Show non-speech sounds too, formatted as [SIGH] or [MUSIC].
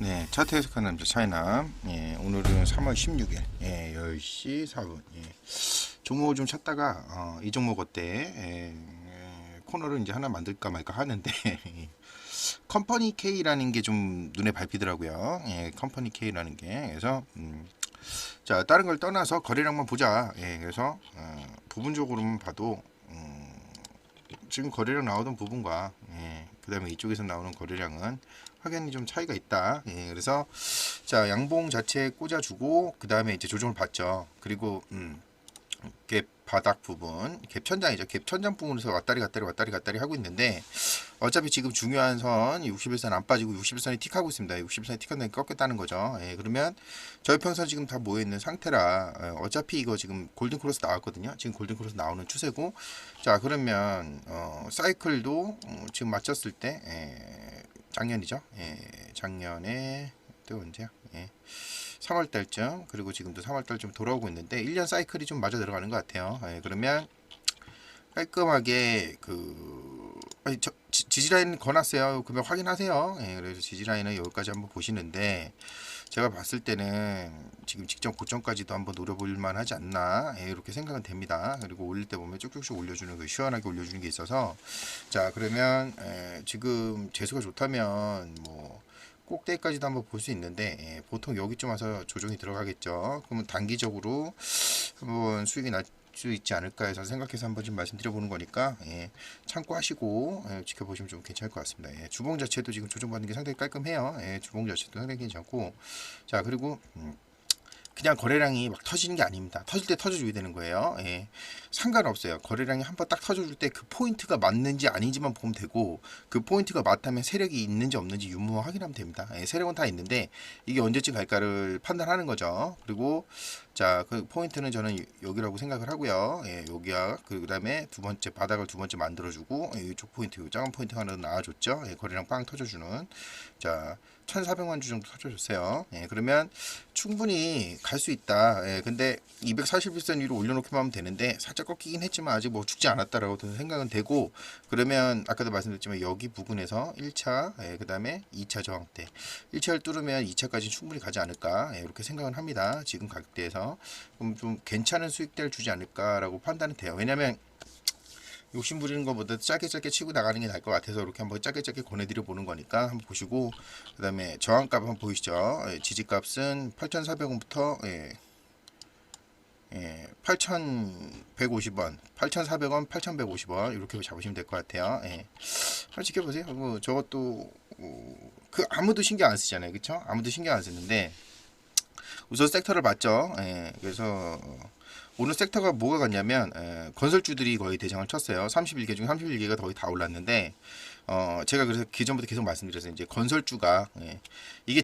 네, 차트 해석하는 남자 차이남. 예, 오늘은 3월 16일, 예, 10시 4분. 예. 종목을 좀 찾다가, 어, 이 종목 어때? 예, 예, 코너를 이제 하나 만들까 말까 하는데, [LAUGHS] 컴퍼니 K라는 게 좀 눈에 밟히더라고요. 예, 컴퍼니 K라는 게. 그래서, 음, 자, 다른 걸 떠나서 거래량만 보자. 예, 그래서, 어, 부분적으로만 봐도, 음, 지금 거래량 나오던 부분과, 예, 그 다음에 이쪽에서 나오는 거래량은 확연히 좀 차이가 있다. 예, 그래서 자 양봉 자체에 꽂아주고 그 다음에 이제 조정을 받죠. 그리고 음, 갭 바닥 부분, 갭 천장이죠. 갭 천장 부분에서 왔다리 갔다리 왔다리 갔다리 하고 있는데 어차피 지금 중요한 선 61선 안 빠지고 61선이 틱하고 있습니다. 61선이 틱한 다음에 꺾였다는 거죠. 예, 그러면 저평선 지금 다 모여 있는 상태라 예, 어차피 이거 지금 골든 크로스 나왔거든요. 지금 골든 크로스 나오는 추세고 자 그러면 어, 사이클도 어, 지금 맞췄을 때 예, 작년이죠. 예, 작년에 또 언제야? 예. 3월 달쯤 그리고 지금도 3월 달쯤 돌아오고 있는데 1년 사이클이 좀 맞아 들어가는 것 같아요. 예, 그러면 깔끔하게 그 아니, 저, 지, 지지라인 거놨어요. 그러면 확인하세요. 예, 그래서 지지라인은 여기까지 한번 보시는데 제가 봤을 때는 지금 직전 고점까지도 한번 노려볼 만 하지 않나 예, 이렇게 생각은 됩니다. 그리고 올릴 때 보면 쭉쭉쭉 올려주는 그 시원하게 올려주는 게 있어서 자 그러면 에, 지금 재수가 좋다면 뭐 꼭대기까지도 한번 볼 수 있는데 예, 보통 여기쯤 와서 조정이 들어가겠죠. 그러면 단기적으로 한번 수익이 날 수 있지 않을까 해서 생각해서 한번 좀 말씀드려보는 거니까 예, 참고하시고 예, 지켜보시면 좀 괜찮을 것 같습니다. 예, 주봉 자체도 지금 조정받는 게 상당히 깔끔해요. 예, 주봉 자체도 상당히 괜찮고 자 그리고 음, 그냥 거래량이 막 터지는 게 아닙니다. 터질 때 터져줘야 되는 거예요. 예. 상관없어요. 거래량이 한 번 딱 터져줄 때 그 포인트가 맞는지 아닌지만 보면 되고 그 포인트가 맞다면 세력이 있는지 없는지 유무만 확인하면 됩니다. 예, 세력은 다 있는데 이게 언제쯤 갈까를 판단하는 거죠. 그리고 자 그 포인트는 저는 여기라고 생각을 하고요. 예, 여기야 그 다음에 두 번째 바닥을 두 번째 만들어주고 예, 이쪽 포인트, 이 작은 포인트 하나 나와줬죠. 예, 거래량 빵 터져주는 자 1,400만 주 정도 터져줬어요. 예, 그러면 충분히 갈 수 있다. 예, 근데 241선 위로 올려놓기만 하면 되는데 살짝 꺾이긴 했지만 아직 뭐 죽지 않았다라고 생각은 되고 그러면 아까도 말씀드렸지만 여기 부근에서 1차, 예, 그 다음에 2차 저항 대 1차를 뚫으면 2차까지 충분히 가지 않을까 예, 이렇게 생각은 합니다. 지금 가격대에서 그럼 좀 괜찮은 수익대를 주지 않을까라고 판단은 돼요. 왜냐면 욕심 부리는 것보다 짧게 짧게 치고 나가는 게 나을 것 같아서 이렇게 한번 짧게 짧게 권해드려 보는 거니까 한번 보시고 그 다음에 저항값 한번 보이시죠 예, 지지값은 8,400원부터 예, 예, 8,150원, 8,400원, 8,150원 이렇게 잡으시면 될 것 같아요. 예. 한번 지켜보세요. 뭐 저것도 어, 그 아무도 신경 안 쓰잖아요, 그렇죠? 아무도 신경 안 쓰는데 우선 섹터를 봤죠. 예, 그래서 오늘 섹터가 뭐가 같냐면 에, 건설주들이 거의 대장을 쳤어요. 31개 중 31개가 거의 다 올랐는데 어, 제가 그래서 기존부터 계속 말씀드렸어요. 이제 건설주가 예, 이게